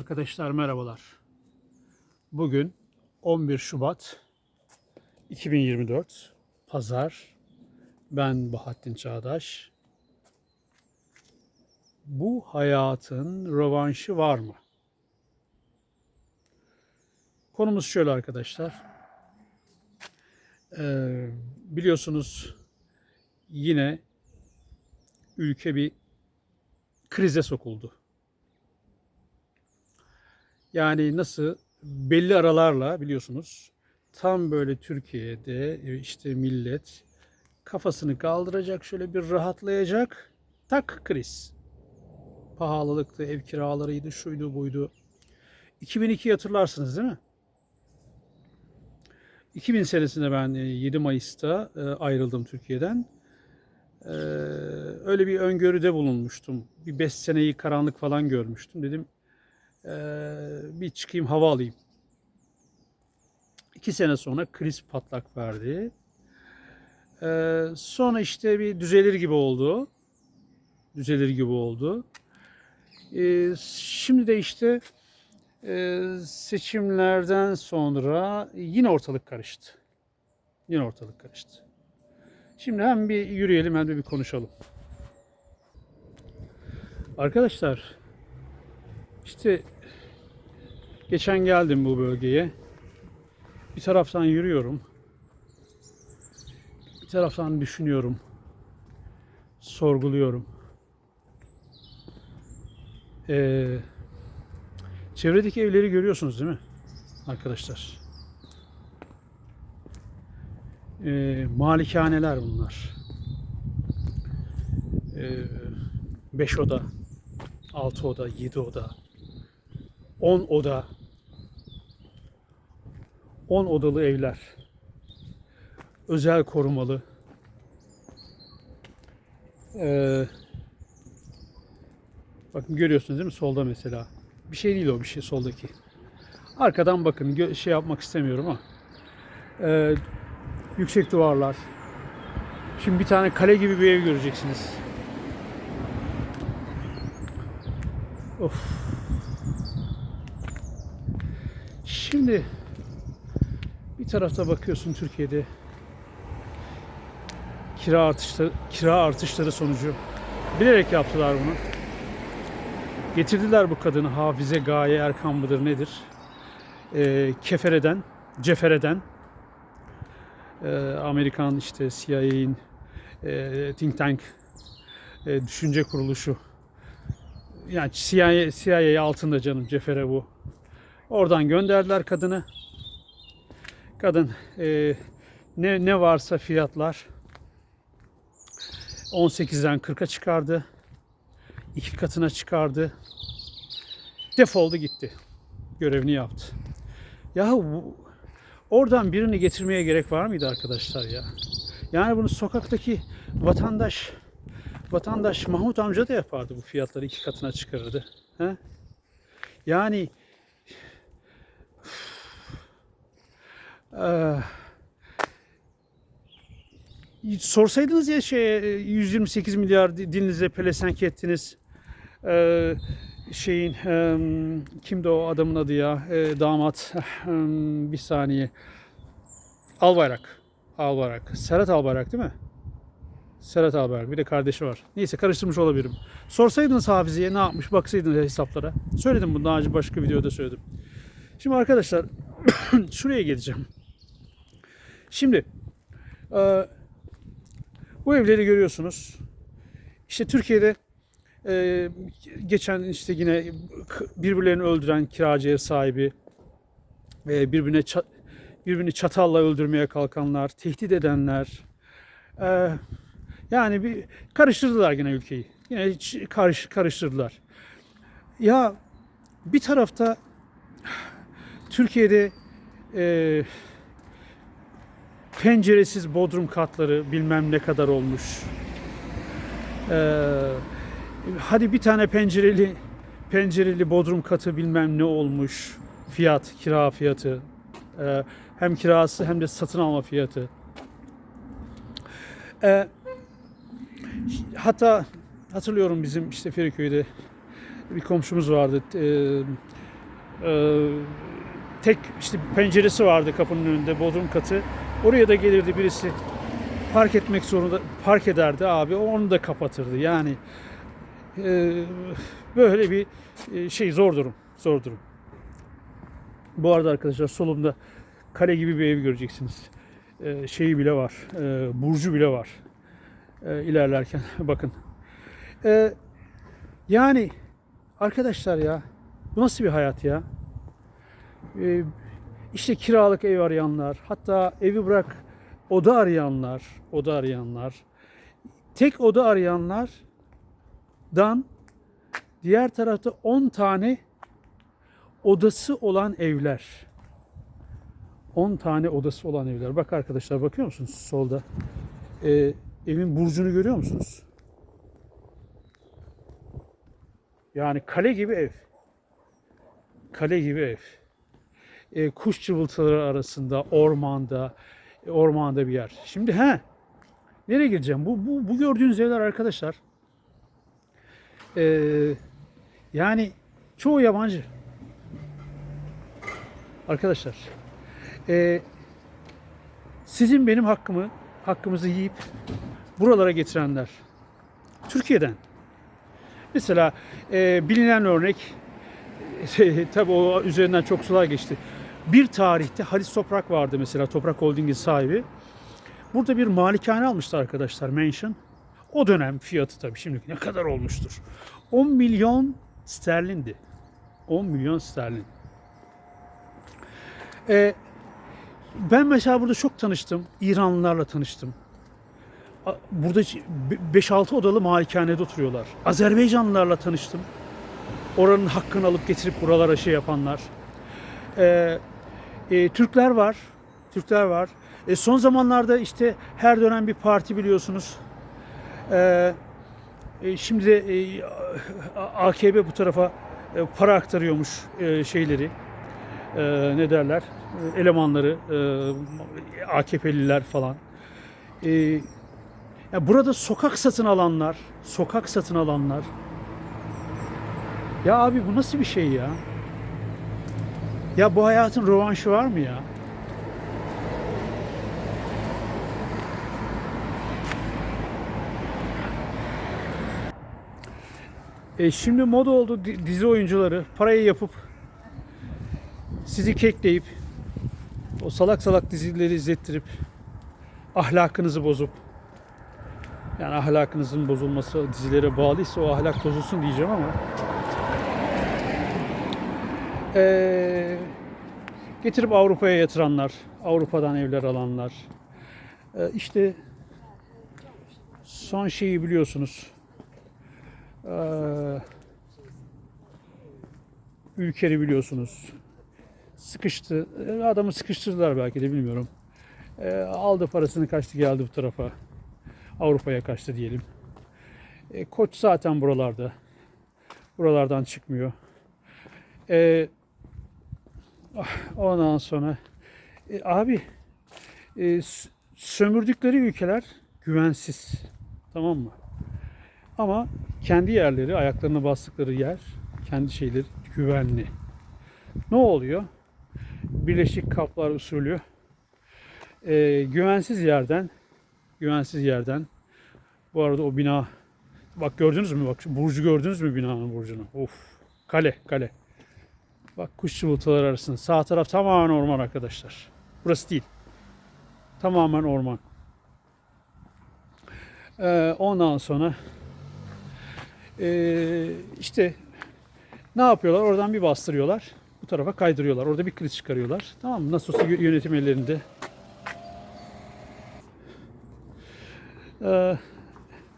Arkadaşlar merhabalar. Bugün 11 Şubat 2024 Pazar. Ben Bahattin Çağdaş. Bu hayatın rövanşı var mı? Konumuz şöyle arkadaşlar. Ee, biliyorsunuz yine ülke bir krize sokuldu. Yani nasıl belli aralarla biliyorsunuz tam böyle Türkiye'de e, işte millet kafasını kaldıracak şöyle bir rahatlayacak tak kriz. Pahalılıktı, ev kiralarıydı, şuydu buydu. 2002 hatırlarsınız değil mi? 2000 senesinde ben e, 7 Mayıs'ta e, ayrıldım Türkiye'den. Öyle bir öngörüde bulunmuştum. Bir 5 seneyi karanlık falan görmüştüm. Dedim ee, bir çıkayım hava alayım. İki sene sonra kriz patlak verdi. Sonra işte bir düzelir gibi oldu. Düzelir gibi oldu. Şimdi de işte seçimlerden sonra yine ortalık karıştı. Yine ortalık karıştı. Şimdi hem bir yürüyelim hem de bir konuşalım. Arkadaşlar işte geçen geldim bu bölgeye. Bir taraftan yürüyorum. Bir taraftan düşünüyorum. Sorguluyorum. Ee, çevredeki evleri görüyorsunuz değil mi? Arkadaşlar. Ee, malikaneler bunlar. Ee, beş oda, altı oda, yedi oda, 10 oda. 10 odalı evler. Özel korumalı. Ee, bakın görüyorsunuz değil mi? Solda mesela. Bir şey değil o bir şey soldaki. Arkadan bakın şey yapmak istemiyorum ama. Ee, yüksek duvarlar. Şimdi bir tane kale gibi bir ev göreceksiniz. Of Şimdi bir tarafta bakıyorsun Türkiye'de kira artışları, kira artışları sonucu bilerek yaptılar bunu. Getirdiler bu kadını Hafize Gaye Erkan mıdır nedir? Ee, kefereden, cefereden ee, Amerikan işte CIA'in e, think tank e, düşünce kuruluşu yani CIA, CIA altında canım cefere bu Oradan gönderdiler kadını. Kadın e, ne, ne varsa fiyatlar 18'den 40'a çıkardı. iki katına çıkardı. Defoldu gitti. Görevini yaptı. Ya bu, oradan birini getirmeye gerek var mıydı arkadaşlar ya? Yani bunu sokaktaki vatandaş vatandaş Mahmut amca da yapardı bu fiyatları iki katına çıkarırdı. He? Yani Ee, sorsaydınız ya şey 128 milyar dilinize pelesenk ettiniz. Ee, şeyin e, kimdi o adamın adı ya e, damat e, bir saniye Albayrak Albayrak Serhat Albayrak değil mi? Serhat Albayrak bir de kardeşi var. Neyse karıştırmış olabilirim. Sorsaydınız Hafize'ye ne yapmış baksaydınız hesaplara. Söyledim bunu daha önce başka videoda söyledim. Şimdi arkadaşlar şuraya geleceğim. Şimdi e, bu evleri görüyorsunuz. İşte Türkiye'de e, geçen işte yine birbirlerini öldüren kiracı ev sahibi ve birbirine birbirini çatalla öldürmeye kalkanlar, tehdit edenler e, yani bir karıştırdılar yine ülkeyi. Yine karış, karıştırdılar. Ya bir tarafta Türkiye'de e, penceresiz bodrum katları bilmem ne kadar olmuş. Ee, hadi bir tane pencereli pencereli bodrum katı bilmem ne olmuş. Fiyat, kira fiyatı. Ee, hem kirası hem de satın alma fiyatı. Ee, hatta hatırlıyorum bizim işte Feriköy'de bir komşumuz vardı. Ee, Ee, tek işte penceresi vardı kapının önünde bodrum katı. Oraya da gelirdi birisi park etmek zorunda park ederdi abi onu da kapatırdı. Yani e, böyle bir e, şey zor durum. Zor durum. Bu arada arkadaşlar solumda kale gibi bir ev göreceksiniz. E, şeyi bile var. E, burcu bile var. E, ilerlerken bakın. E, yani arkadaşlar ya bu nasıl bir hayat ya? E, işte kiralık ev arayanlar, hatta evi bırak oda arayanlar, oda arayanlar, tek oda arayanlardan diğer tarafta 10 tane odası olan evler. 10 tane odası olan evler. Bak arkadaşlar bakıyor musunuz solda? Ee, evin burcunu görüyor musunuz? Yani kale gibi ev. Kale gibi ev. Ee, kuş cıvıltıları arasında, ormanda, ormanda bir yer. Şimdi he, nereye gireceğim? Bu, bu, bu gördüğünüz evler arkadaşlar. Ee, yani çoğu yabancı. Arkadaşlar, ee, sizin benim hakkımı, hakkımızı yiyip buralara getirenler. Türkiye'den. Mesela ee, bilinen örnek, tabii o üzerinden çok sular geçti. Bir tarihte Halis Toprak vardı mesela Toprak Holding'in sahibi. Burada bir malikane almıştı arkadaşlar mansion. O dönem fiyatı tabii şimdi ne kadar olmuştur? 10 milyon sterlindi. 10 milyon sterlin. Ee, ben mesela burada çok tanıştım. İranlılarla tanıştım. Burada 5-6 odalı malikanede oturuyorlar. Azerbaycanlılarla tanıştım. Oranın hakkını alıp getirip buralara şey yapanlar. Ee, e, Türkler var. Türkler var. E, son zamanlarda işte her dönem bir parti biliyorsunuz. Ee, e, şimdi de e, AKP bu tarafa e, para aktarıyormuş e, şeyleri. E, ne derler? E, elemanları, e, AKP'liler falan. E, ya burada sokak satın alanlar, sokak satın alanlar. Ya abi bu nasıl bir şey ya? Ya bu hayatın rövanşı var mı ya? E şimdi moda oldu di- dizi oyuncuları parayı yapıp sizi kekleyip o salak salak dizileri izlettirip ahlakınızı bozup yani ahlakınızın bozulması dizilere bağlıysa o ahlak bozulsun diyeceğim ama Ee, getirip Avrupa'ya yatıranlar, Avrupa'dan evler alanlar. Ee, işte son şeyi biliyorsunuz. Ee, ülkeri biliyorsunuz. Sıkıştı. Ee, Adamı sıkıştırdılar belki de bilmiyorum. Ee, aldı parasını kaçtı geldi bu tarafa. Avrupa'ya kaçtı diyelim. Ee, koç zaten buralarda. Buralardan çıkmıyor. Ee, Ondan sonra e, abi e, sömürdükleri ülkeler güvensiz. Tamam mı? Ama kendi yerleri, ayaklarına bastıkları yer, kendi şeyleri güvenli. Ne oluyor? Birleşik Kaplar usulü e, güvensiz yerden güvensiz yerden bu arada o bina bak gördünüz mü bak burcu gördünüz mü binanın burcunu? Of kale kale. Bak kuş cıvıltıları arasında. Sağ taraf tamamen orman arkadaşlar. Burası değil. Tamamen orman. Ee, ondan sonra ee, işte ne yapıyorlar? Oradan bir bastırıyorlar. Bu tarafa kaydırıyorlar. Orada bir kriz çıkarıyorlar. Tamam mı? Nasıl olsa yö- yönetim ellerinde. Ee,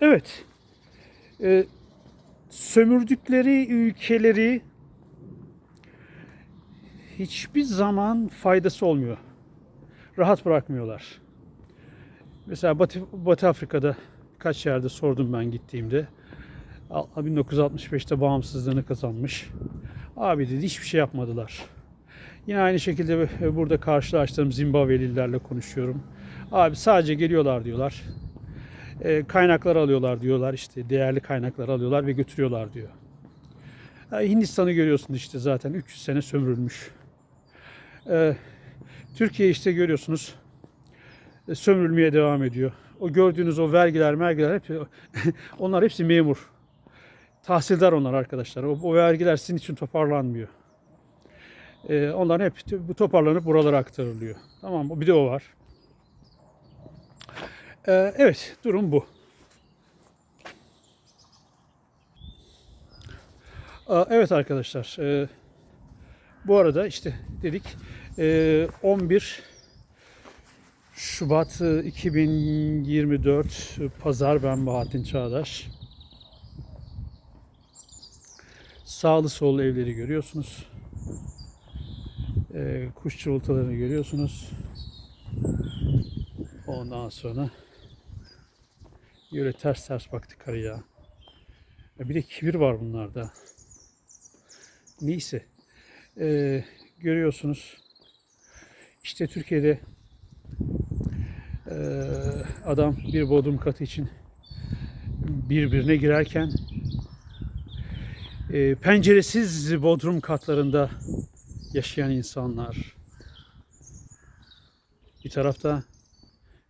evet. Ee, sömürdükleri ülkeleri hiçbir zaman faydası olmuyor. Rahat bırakmıyorlar. Mesela Batı, Batı Afrika'da kaç yerde sordum ben gittiğimde. Al- 1965'te bağımsızlığını kazanmış. Abi dedi hiçbir şey yapmadılar. Yine aynı şekilde burada karşılaştığım Zimbabvelilerle konuşuyorum. Abi sadece geliyorlar diyorlar. E, kaynaklar alıyorlar diyorlar işte değerli kaynaklar alıyorlar ve götürüyorlar diyor. Ha, Hindistan'ı görüyorsunuz işte zaten 300 sene sömürülmüş. Ee, Türkiye işte görüyorsunuz e, sömürülmeye devam ediyor. O gördüğünüz o vergiler, mergiler hep onlar hepsi memur. Tahsildar onlar arkadaşlar. O, o vergiler sizin için toparlanmıyor. Ee, onların hep bu toparlanıp buralara aktarılıyor. Tamam mı? Bir de o var. Ee, evet, durum bu. Evet arkadaşlar. Bu arada işte dedik e, 11 Şubat e, 2024 e, Pazar ben Bahattin Çağdaş. Sağlı sollu evleri görüyorsunuz. E, kuş çırıltılarını görüyorsunuz. Ondan sonra böyle ters ters baktı karıya. Ya bir de kibir var bunlarda. Neyse. Ee, görüyorsunuz. İşte Türkiye'de ee, adam bir bodrum katı için birbirine girerken ee, penceresiz bodrum katlarında yaşayan insanlar bir tarafta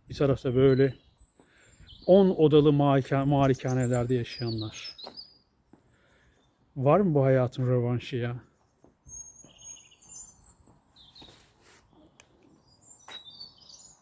bir tarafta böyle 10 odalı malika- malikanelerde yaşayanlar. Var mı bu hayatın rövanşı ya?